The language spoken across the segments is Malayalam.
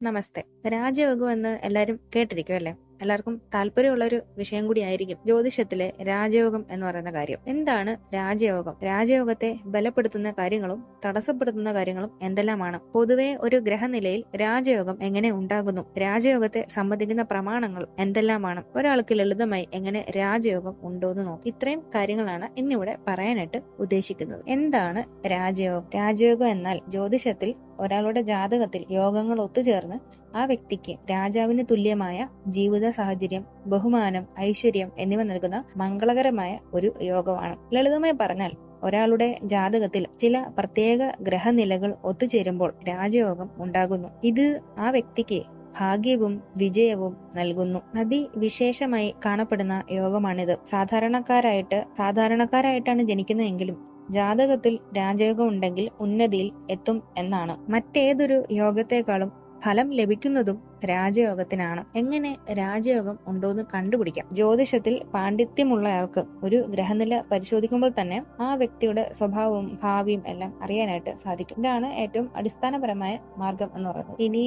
നമസ്തേ. രാജയോഗം എന്ന് എല്ലാവരും കേട്ടിരിക്കും അല്ലേ? എല്ലാവർക്കും താല്പര്യമുള്ള ഒരു വിഷയം കൂടിയായിരിക്കും ജ്യോതിഷത്തിലെ രാജയോഗം എന്ന് പറയുന്ന കാര്യം. എന്താണ് രാജയോഗം? രാജയോഗത്തെ ബലപ്പെടുത്തുന്ന കാര്യങ്ങളും തടസ്സപ്പെടുത്തുന്ന കാര്യങ്ങളും എന്തെല്ലാമാണ്? പൊതുവെ ഒരു ഗ്രഹനിലയിൽ രാജയോഗം എങ്ങനെ ഉണ്ടാകുന്നു? രാജയോഗത്തെ സംബന്ധിക്കുന്ന പ്രമാണങ്ങൾ എന്തെല്ലാമാണ്? ഒരാൾക്ക് ലളിതമായി എങ്ങനെ രാജയോഗം ഉണ്ടോ എന്ന് നോക്കും. ഇത്രയും കാര്യങ്ങളാണ് ഇന്നിവിടെ പറയാനായിട്ട് ഉദ്ദേശിക്കുന്നത്. എന്താണ് രാജയോഗം? രാജയോഗം എന്നാൽ ജ്യോതിഷത്തിൽ ഒരാളുടെ ജാതകത്തിൽ യോഗങ്ങൾ ഒത്തുചേർന്ന് ആ വ്യക്തിക്ക് രാജാവിന് തുല്യമായ ജീവിത സാഹചര്യം ബഹുമാനം ഐശ്വര്യം എന്നിവ നൽകുന്ന മംഗളകരമായ ഒരു യോഗമാണ്. ലളിതമായി പറഞ്ഞാൽ ഒരാളുടെ ജാതകത്തിൽ ചില പ്രത്യേക ഗ്രഹനിലകൾ ഒത്തുചേരുമ്പോൾ രാജയോഗം ഉണ്ടാകുന്നു. ഇത് ആ വ്യക്തിക്ക് ഭാഗ്യവും വിജയവും നൽകുന്നു. അതിവിശേഷമായി കാണപ്പെടുന്ന യോഗമാണിത്. സാധാരണക്കാരായിട്ട് സാധാരണക്കാരായിട്ടാണ് ജനിക്കുന്നതെങ്കിലും ജാതകത്തിൽ രാജയോഗം ഉണ്ടെങ്കിൽ ഉന്നതിയിൽ എത്തും എന്നാണ്. മറ്റേതൊരു യോഗത്തെക്കാളും ഫലം ലഭിക്കുന്നതും രാജയോഗത്തിനാണ്. എങ്ങനെ രാജയോഗം ഉണ്ടോ എന്ന് കണ്ടുപിടിക്കാം. ജ്യോതിഷത്തിൽ പാണ്ഡിത്യമുള്ളയാൾക്ക് ഒരു ഗ്രഹനില പരിശോധിക്കുമ്പോൾ തന്നെ ആ വ്യക്തിയുടെ സ്വഭാവവും ഭാവിയും എല്ലാം അറിയാനായിട്ട് സാധിക്കും. ഇതാണ് ഏറ്റവും അടിസ്ഥാനപരമായ മാർഗം എന്ന് പറയുന്നത്. ഇനി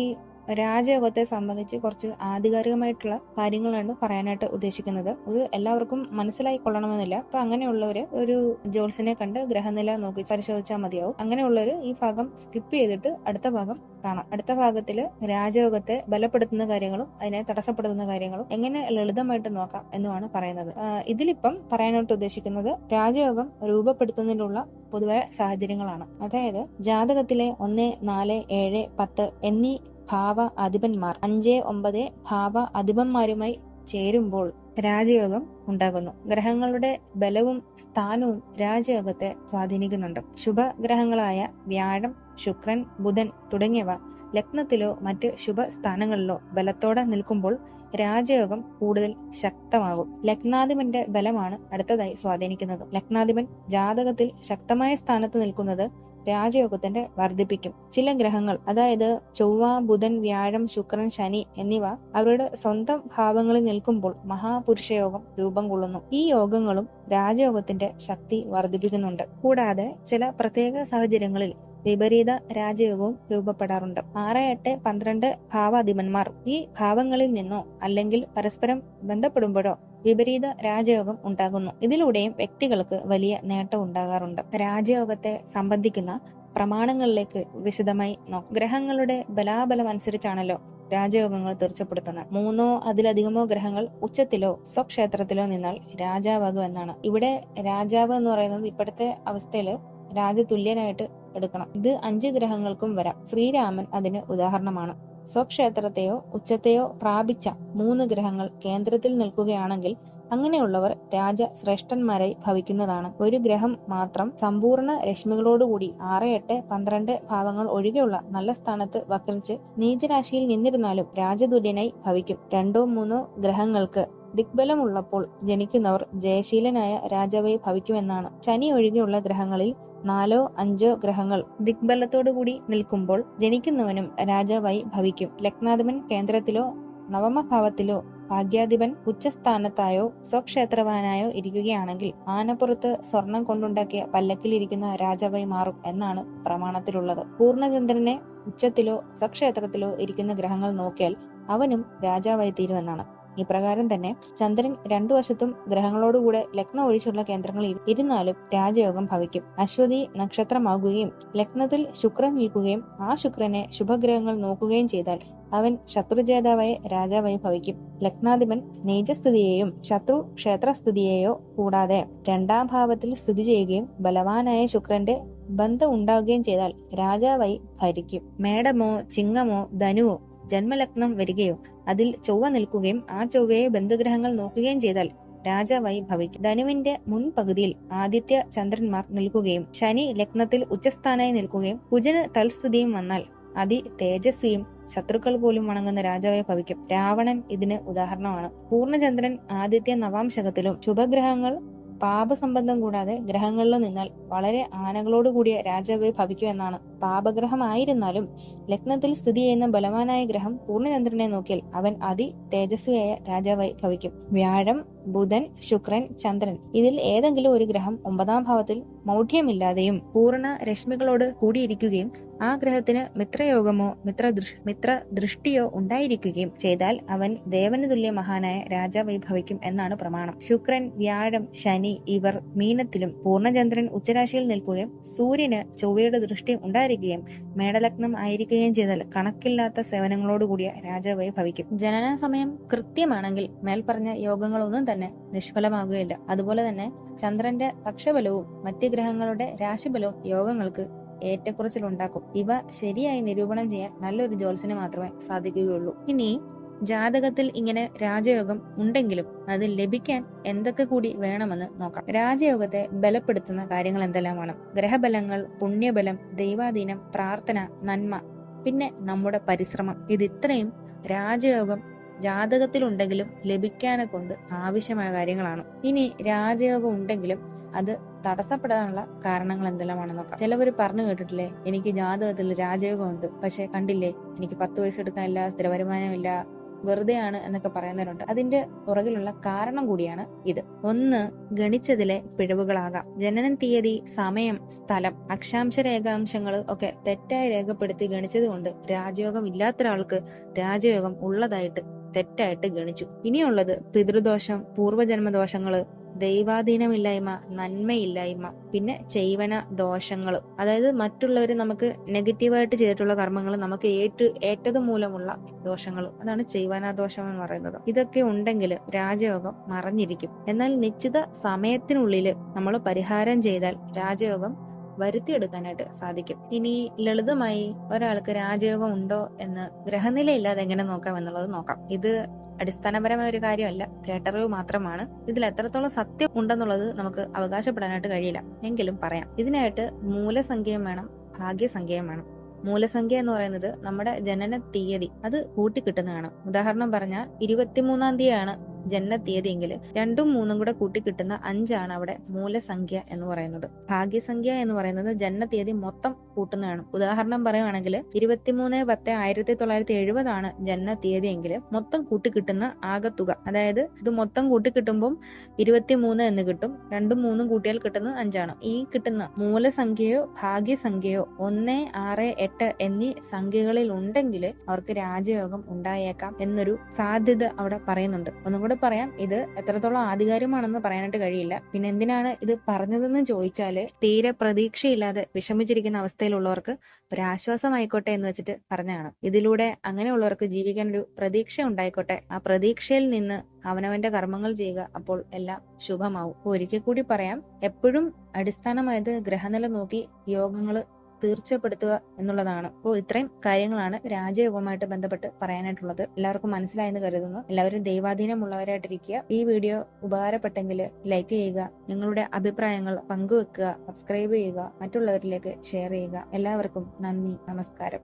രാജയോഗത്തെ സംബന്ധിച്ച് കുറച്ച് ആധികാരികമായിട്ടുള്ള കാര്യങ്ങളാണ് പറയാനായിട്ട് ഉദ്ദേശിക്കുന്നത്. ഇത് എല്ലാവർക്കും മനസ്സിലായി കൊള്ളണമെന്നില്ല. അപ്പൊ അങ്ങനെയുള്ളവര് ഒരു ജോൾസിനെ കണ്ട് ഗ്രഹനില നോക്കി പരിശോധിച്ചാൽ മതിയാവും. അങ്ങനെയുള്ളവര് ഈ ഭാഗം സ്കിപ്പ് ചെയ്തിട്ട് അടുത്ത ഭാഗം കാണാം. അടുത്ത ഭാഗത്തിൽ രാജയോഗത്തെ ബലപ്പെടുത്തുന്ന കാര്യങ്ങളും അതിനെ തടസ്സപ്പെടുത്തുന്ന കാര്യങ്ങളും എങ്ങനെ ലളിതമായിട്ട് നോക്കാം എന്നുമാണ് പറയുന്നത്. ഇതിലിപ്പം പറയാനായിട്ട് ഉദ്ദേശിക്കുന്നത് രാജയോഗം രൂപപ്പെടുത്തുന്നതിനുള്ള പൊതുവായ സാഹചര്യങ്ങളാണ്. അതായത് ജാതകത്തിലെ ഒന്ന് നാല് ഏഴ് പത്ത് എന്നീ ഭാവ അധിപന്മാർ അഞ്ച് ഒമ്പത് ഭാവ അധിപന്മാരുമായി ചേരുമ്പോൾ രാജയോഗം ഉണ്ടാകുന്നു. ഗ്രഹങ്ങളുടെ ബലവും സ്ഥാനവും രാജയോഗത്തെ സ്വാധീനിക്കുന്നുണ്ട്. ശുഭഗ്രഹങ്ങളായ വ്യാഴം ശുക്രൻ ബുധൻ തുടങ്ങിയവ ലഗ്നത്തിലോ മറ്റ് ശുഭസ്ഥാനങ്ങളിലോ ബലത്തോടെ നിൽക്കുമ്പോൾ രാജയോഗം കൂടുതൽ ശക്തമാകും. ലഗ്നാധിപന്റെ ബലമാണ് അടുത്തതായി സ്വാധീനിക്കുന്നത്. ലഗ്നാധിപൻ ജാതകത്തിൽ ശക്തമായ സ്ഥാനത്ത് നിൽക്കുന്നത് രാജയോഗത്തിന്റെ വർദ്ധിപ്പിക്കും. ചില ഗ്രഹങ്ങൾ അതായത് ചൊവ്വ ബുധൻ വ്യാഴം ശുക്രൻ ശനി എന്നിവ അവരുടെ സ്വന്തം ഭാവങ്ങളിൽ നിൽക്കുമ്പോൾ മഹാപുരുഷ യോഗം രൂപം കൊള്ളുന്നു. ഈ യോഗങ്ങളും രാജയോഗത്തിന്റെ ശക്തി വർദ്ധിപ്പിക്കുന്നുണ്ട്. കൂടാതെ ചില പ്രത്യേക സാഹചര്യങ്ങളിൽ വിപരീത രാജയോഗവും രൂപപ്പെടാറുണ്ട്. ആറ് എട്ട് പന്ത്രണ്ട് ഭാവാധിപന്മാർ ഈ ഭാവങ്ങളിൽ നിന്നോ അല്ലെങ്കിൽ പരസ്പരം ബന്ധപ്പെടുമ്പോഴോ വിപരീത രാജയോഗം ഉണ്ടാകുന്നു. ഇതിലൂടെയും വ്യക്തികൾക്ക് വലിയ നേട്ടം ഉണ്ടാകാറുണ്ട്. രാജയോഗത്തെ സംബന്ധിക്കുന്ന പ്രമാണങ്ങളിലേക്ക് വിശദമായി നോക്കാം. ഗ്രഹങ്ങളുടെ ബലാബലം അനുസരിച്ചാണല്ലോ രാജയോഗങ്ങൾ തീർച്ചപ്പെടുത്തുന്നത് മൂന്നോ അതിലധികമോ ഗ്രഹങ്ങൾ ഉച്ചത്തിലോ സ്വക്ഷേത്രത്തിലോ നിന്നാൽ രാജാവാകും എന്നാണ്. ഇവിടെ രാജാവ് എന്ന് പറയുന്നത് ഇപ്പോഴത്തെ അവസ്ഥയിൽ രാജതുല്യനായിട്ട് എടുക്കണം. ഇത് അഞ്ച് ഗ്രഹങ്ങൾക്കും വരാം. ശ്രീരാമൻ അതിന് ഉദാഹരണമാണ്. സ്വക്ഷേത്രത്തെയോ ഉച്ചത്തെയോ പ്രാപിച്ച മൂന്ന് ഗ്രഹങ്ങൾ കേന്ദ്രത്തിൽ നിൽക്കുകയാണെങ്കിൽ അങ്ങനെയുള്ളവർ രാജ ശ്രേഷ്ഠന്മാരായി ഭവിക്കുന്നതാണ്. ഒരു ഗ്രഹം മാത്രം സമ്പൂർണ രശ്മികളോടുകൂടി ആറ് എട്ട് പന്ത്രണ്ട് ഭാവങ്ങൾ ഒഴികെയുള്ള നല്ല സ്ഥാനത്ത് വക്രിച്ച് നീചരാശിയിൽ നിന്നിരുന്നാലും രാജതുല്യനായി ഭവിക്കും. രണ്ടോ മൂന്നോ ഗ്രഹങ്ങൾക്ക് ദിഗ്ബലമുള്ളപ്പോൾ ജനിക്കുന്നവർ ജയശീലനായ രാജാവായി ഭവിക്കുമെന്നാണ്. ശനി ഒഴികെയുള്ള ഗ്രഹങ്ങളിൽ നാലോ അഞ്ചോ ഗ്രഹങ്ങൾ ദിഗ്ബലത്തോടുകൂടി നിൽക്കുമ്പോൾ ജനിക്കുന്നവനും രാജാവായി ഭവിക്കും. ലഗ്നാധിപൻ കേന്ദ്രത്തിലോ നവമഭാവത്തിലോ ഭാഗ്യാധിപൻ ഉച്ചസ്ഥാനത്തായോ സ്വക്ഷേത്രവാനായോ ഇരിക്കുകയാണെങ്കിൽ ആനപ്പുറത്ത് സ്വർണം കൊണ്ടുണ്ടാക്കിയ പല്ലക്കിലിരിക്കുന്ന രാജാവായി മാറും എന്നാണ് പ്രമാണത്തിലുള്ളത്. പൂർണചന്ദ്രനെ ഉച്ചത്തിലോ സ്വക്ഷേത്രത്തിലോ ഇരിക്കുന്ന ഗ്രഹങ്ങൾ നോക്കിയാൽ അവനും രാജാവായി തീരുമെന്നാണ്. ഇപ്രകാരം തന്നെ ചന്ദ്രൻ രണ്ടു വശത്തും ഗ്രഹങ്ങളോടുകൂടെ ലഗ്ന ഒഴിച്ചുള്ള കേന്ദ്രങ്ങളിൽ ഇരുന്നാലും രാജയോഗം ഭവിക്കും. അശ്വതി നക്ഷത്രമാകുകയും ലഗ്നത്തിൽ ശുക്രൻ നിൽക്കുകയും ആ ശുക്രനെ ശുഭഗ്രഹങ്ങൾ നോക്കുകയും ചെയ്താൽ അവൻ ശത്രുജേതാവായ രാജാവായി ഭവിക്കും. ലഗ്നാധിപൻ നീചസ്ഥിതിയെയും ശത്രു ക്ഷേത്രസ്ഥിതിയെയോ കൂടാതെ രണ്ടാം ഭാവത്തിൽ സ്ഥിതി ചെയ്യുകയും ബലവാനായ ശുക്രന്റെ ബന്ധം ഉണ്ടാവുകയും ചെയ്താൽ രാജാവായി ഭരിക്കും. മേടമോ ചിങ്ങമോ ധനുവോ ജന്മലഗ്നം വരികയോ അതിൽ ചൊവ്വ നിൽക്കുകയും ആ ചൊവ്വയെ ബന്ധുഗ്രഹങ്ങൾ നോക്കുകയും ചെയ്താൽ രാജാവായി ഭവിക്കും. ധനുവിന്റെ മുൻപകുതിയിൽ ആദിത്യ ചന്ദ്രന്മാർ നിൽക്കുകയും ശനി ലഗ്നത്തിൽ ഉച്ചസ്ഥാനായി നിൽക്കുകയും കുജന് തൽസ്ഥിതിയും വന്നാൽ അതി തേജസ്വിയും ശത്രുക്കൾ പോലും വണങ്ങുന്ന രാജാവായി ഭവിക്കും. രാവണൻ ഇതിന് ഉദാഹരണമാണ്. പൂർണചന്ദ്രൻ ആദിത്യ നവാംശകത്തിലും ശുഭഗ്രഹങ്ങൾ പാപസംബന്ധം കൂടാതെ ഗ്രഹങ്ങളിൽ നിന്നാൽ വളരെ ആനകളോട് കൂടിയ രാജാവായി ഭവിക്കൂ എന്നാണ്. പാപഗ്രഹമായിരുന്നാലും ലഗ്നത്തിൽ സ്ഥിതി ചെയ്യുന്ന ബലവാനായ ഗ്രഹം പൂർണചന്ദ്രനെ നോക്കിയാൽ അവൻ അതി തേജസ്വിയായ രാജാവായി ഭവിക്കും. വ്യാഴം ബുധൻ ശുക്രൻ ചന്ദ്രൻ. ഇതിൽ ഏതെങ്കിലും ഒരു ഗ്രഹം ഒമ്പതാം ഭാവത്തിൽ മൗഢ്യമില്ലാതെയും പൂർണ രശ്മികളോട് കൂടിയിരിക്കുകയും ആ ഗ്രഹത്തിന് മിത്രയോഗമോ മിത്ര മിത്ര ദൃഷ്ടിയോ ഉണ്ടായിരിക്കുകയും ചെയ്താൽ അവൻ ദേവന് തുല്യ മഹാനായ രാജാവായി ഭവിക്കും എന്നാണ് പ്രമാണം. ശുക്രൻ വ്യാഴം ശനി ഇവർ മീനത്തിലും പൂർണചന്ദ്രൻ ഉച്ചരാശിയിൽ നിൽക്കുകയും സൂര്യന് ചൊവ്വയുടെ ദൃഷ്ടി ഉണ്ടായിരിക്കുകയും മേടലഗ്നം ആയിരിക്കുകയും ചെയ്താൽ കണക്കില്ലാത്ത സേവനങ്ങളോടുകൂടിയ രാജാവായി ഭവിക്കും ജനന സമയം കൃത്യമാണെങ്കിൽ മേൽപ്പറഞ്ഞ യോഗങ്ങളൊന്നും തന്നെ നിഷ്ഫലമാകുകയില്ല. അതുപോലെ തന്നെ ചന്ദ്രന്റെ പക്ഷബലവും മറ്റ് ഗ്രഹങ്ങളുടെ രാശിബലവും യോഗങ്ങൾക്ക് ഏറ്റക്കുറച്ചിലുണ്ടാക്കും. ഇവ ശരിയായി നിരൂപണം ചെയ്യാൻ നല്ലൊരു ജ്യോത്സ്യന് മാത്രമേ സാധിക്കുകയുള്ളൂ. ഇനി ജാതകത്തിൽ ഇങ്ങനെ രാജയോഗം ഉണ്ടെങ്കിലും അത് ലഭിക്കാൻ എന്തൊക്കെ കൂടി വേണമെന്ന് നോക്കാം. രാജയോഗത്തെ ബലപ്പെടുത്തുന്ന കാര്യങ്ങൾ എന്തെല്ലാമാണ് ഗ്രഹബലങ്ങൾ പുണ്യബലം ദൈവാധീനം പ്രാർത്ഥന നന്മ പിന്നെ നമ്മുടെ പരിശ്രമം. ഇതിത്രയും രാജയോഗം ജാതകത്തിലുണ്ടെങ്കിലും ലഭിക്കാനെ കൊണ്ട് ആവശ്യമായ കാര്യങ്ങളാണ്. ഇനി രാജയോഗം ഉണ്ടെങ്കിലും അത് തടസ്സപ്പെടാനുള്ള കാരണങ്ങൾ എന്തെല്ലാമാണെന്ന് നോക്കാം ചിലവർ പറഞ്ഞു കേട്ടിട്ടില്ലേ എനിക്ക് ജാതകത്തിൽ രാജയോഗമുണ്ട് പക്ഷേ കണ്ടില്ലേ എനിക്ക് പത്ത് വയസ്സ് എടുക്കാനില്ല സ്ഥിര വരുമാനമില്ല വെറുതെയാണ് എന്നൊക്കെ പറയുന്നവരുണ്ട്. അതിന്റെ പുറകിലുള്ള കാരണം കൂടിയാണ് ഇത്. ഒന്ന് ഗണിച്ചതിലെ പിഴവുകളാകാം. ജനന തീയതി സമയം സ്ഥലം അക്ഷാംശ രേഖാംശങ്ങൾ ഒക്കെ തെറ്റായി രേഖപ്പെടുത്തി ഗണിച്ചത് കൊണ്ട് രാജയോഗം ഇല്ലാത്ത ഒരാൾക്ക് രാജയോഗം ഉള്ളതായിട്ട് തെറ്റായിട്ട് ഗണിച്ചു. ഇനിയുള്ളത് പിതൃദോഷം പൂർവജന്മദോഷങ്ങൾ ദൈവാധീനമില്ലായ്മ നന്മയില്ലായ്മ പിന്നെ ചെയ്വന ദോഷങ്ങൾ അതായത് മറ്റുള്ളവർ നമുക്ക് നെഗറ്റീവായിട്ട് ചെയ്തിട്ടുള്ള കർമ്മങ്ങൾ നമുക്ക് ഏറ്റു ഏറ്റത് മൂലമുള്ള ദോഷങ്ങൾ അതാണ് ചെയ്വന ദോഷം എന്ന് പറയുന്നത്. ഇതൊക്കെ ഉണ്ടെങ്കിൽ രാജയോഗം മറഞ്ഞിരിക്കും. എന്നാൽ നിശ്ചിത സമയത്തിനുള്ളിൽ നമ്മൾ പരിഹാരം ചെയ്താൽ രാജയോഗം വരുത്തിയെടുക്കാനായിട്ട് സാധിക്കും. ഇനി ലളിതമായി ഒരാൾക്ക് രാജയോഗം ഉണ്ടോ എന്ന് ഗ്രഹനില ഇല്ലാതെ എങ്ങനെ നോക്കാം എന്നുള്ളത് നോക്കാം. ഇത് അടിസ്ഥാനപരമായ ഒരു കാര്യമല്ല കേട്ടറിവ് മാത്രമാണ്. ഇതിൽ എത്രത്തോളം സത്യം ഉണ്ടെന്നുള്ളത് നമുക്ക് അവകാശപ്പെടാനായിട്ട് കഴിയില്ല. എങ്കിലും പറയാം. ഇതിനായിട്ട് മൂലസംഖ്യയും വേണം ഭാഗ്യസംഖ്യയും വേണം. മൂലസംഖ്യ എന്ന് പറയുന്നത് നമ്മുടെ ജനന തീയതി അത് കൂട്ടിക്കിട്ടുന്നതാണ്. ഉദാഹരണം പറഞ്ഞാൽ ഇരുപത്തിമൂന്നാം തീയതിയാണ് ജനന തീയതിയെങ്കിൽ രണ്ടും മൂന്നും കൂടെ കൂട്ടിക്കിട്ടുന്ന അഞ്ചാണ് അവിടെ മൂലസംഖ്യ എന്ന് പറയുന്നത്. ഭാഗ്യസംഖ്യ എന്ന് പറയുന്നത് ജനന തീയതി മൊത്തം കൂട്ടുന്നതാണ്. ഉദാഹരണം പറയുവാണെങ്കിൽ ഇരുപത്തിമൂന്ന് പത്ത് ആയിരത്തി തൊള്ളായിരത്തി എഴുപതാണ് ജനന മൊത്തം മൊത്തം കൂട്ടിക്കിട്ടുന്ന ആകത്തുക. അതായത് ഇത് മൊത്തം കൂട്ടി കൂട്ടിക്കിട്ടുമ്പോൾ ഇരുപത്തിമൂന്ന് എന്ന് കിട്ടും. രണ്ടും മൂന്നും കൂട്ടിയാൽ കിട്ടുന്നത് അഞ്ചാണ്. ഈ കിട്ടുന്ന മൂലസംഖ്യയോ ഭാഗ്യസംഖ്യയോ ഒന്ന് ആറ് എട്ട് എന്നീ സംഖ്യകളിൽ ഉണ്ടെങ്കിൽ അവർക്ക് രാജയോഗം ഉണ്ടായേക്കാം എന്നൊരു സാധ്യത അവിടെ പറയുന്നുണ്ട്. ഒന്നും കൂടെ പറയാം ഇത് എത്രത്തോളം ആധികാരികമാണെന്ന് പറയാനായിട്ട് കഴിയില്ല. പിന്നെ എന്തിനാണ് ഇത് പറഞ്ഞതെന്ന് ചോദിച്ചാൽ തീരെ പ്രതീക്ഷയില്ലാതെ വിഷമിച്ചിരിക്കുന്ന അവസ്ഥയിലുള്ളവർക്ക് ഒരു ആശ്വാസമായിക്കോട്ടെ എന്ന് വെച്ചിട്ട് പറഞ്ഞതാണ്. ഇതിലൂടെ അങ്ങനെയുള്ളവർക്ക് ജീവിക്കാൻ ഒരു പ്രതീക്ഷ ഉണ്ടായിക്കോട്ടെ. ആ പ്രതീക്ഷയിൽ നിന്ന് അവനവന്റെ കർമ്മങ്ങൾ ചെയ്യുക അപ്പോൾ എല്ലാം ശുഭമാവും. ഒരിക്കൽ കൂടി പറയാം എപ്പോഴും അടിസ്ഥാനമായത് ഗ്രഹനില നോക്കി യോഗങ്ങൾ തീർച്ചപ്പെടുത്തുക എന്നുള്ളതാണ്. അപ്പോൾ ഇത്രയും കാര്യങ്ങളാണ് രാജയോഗവുമായിട്ട് ബന്ധപ്പെട്ട് പറയാനായിട്ടുള്ളത്. എല്ലാവർക്കും മനസ്സിലായെന്ന് കരുതുന്നു. എല്ലാവരും ദൈവാധീനമുള്ളവരായിട്ടിരിക്കുക. ഈ വീഡിയോ ഉപകാരപ്പെട്ടെങ്കിൽ ലൈക്ക് ചെയ്യുക നിങ്ങളുടെ അഭിപ്രായങ്ങൾ പങ്കുവെക്കുക സബ്സ്ക്രൈബ് ചെയ്യുക മറ്റുള്ളവരിലേക്ക് ഷെയർ ചെയ്യുക. എല്ലാവർക്കും നന്ദി നമസ്കാരം.